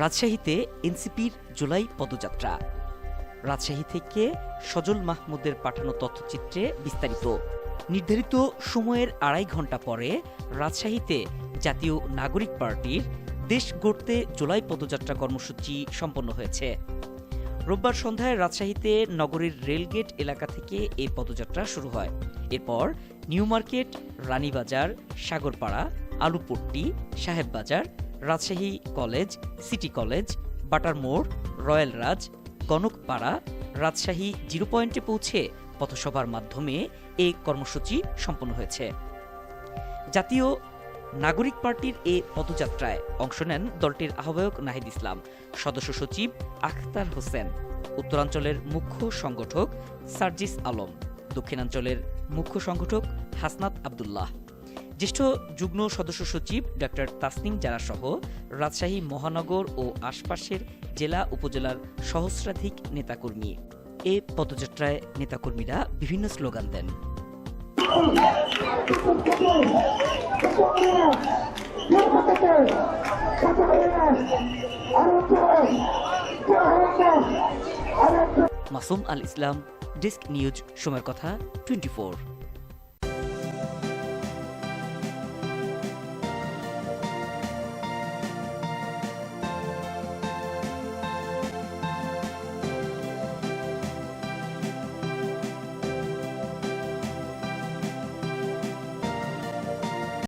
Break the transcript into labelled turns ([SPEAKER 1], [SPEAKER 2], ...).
[SPEAKER 1] রাজশাহীতে এনসিপির জুলাই পদযাত্রা। রাজশাহী থেকে সজল মাহমুদের পাঠানো তথ্যচিত্রে বিস্তারিত। নির্ধারিত সময়ের আড়াই ঘণ্টা পরে রাজশাহীতে জাতীয় নাগরিক পার্টির দেশ গড়তে জুলাই পদযাত্রা কর্মসূচি সম্পন্ন হয়েছে। রোববার সন্ধ্যায় রাজশাহীতে নগরীর রেলগেট এলাকা থেকে এই পদযাত্রা শুরু হয়। এরপর new market, Ranibazar, Sagarpara, Alupatti, Shahebbazar Rajshahi college, city college butter মোড় রয়্যাল রাজ গণকপাড়া রাজশাহী জিরো পয়েন্টে পৌঁছে পথসভার মাধ্যমে এই কর্মসূচি সম্পন্ন হয়েছে। জাতীয় নাগরিক পার্টির এ পদযাত্রায় অংশ নেন দলটির আহ্বায়ক নাহিদ ইসলাম। সদস্য সচিব আখতার হোসেন। উত্তরাঞ্চলের মুখ্য সংগঠক সার্জিস আলম। দক্ষিণাঞ্চলের মুখ্য সংগঠক হাসনাত আবদুল্লাহ। জ্যেষ্ঠ যুগ্ম সদস্য সচিব ডক্টর তাসনিম জারা সহ রাজশাহী, মহানগর ও আশপাশের জেলা উপজেলার সহস্রাধিক নেতাকর্মী। এ পদযাত্রায় নেতাকর্মীরা বিভিন্ন স্লোগান দেন। মাসুম আল ইসলাম, ডেস্ক নিউজ সময়ের কথা, টোয়েন্টি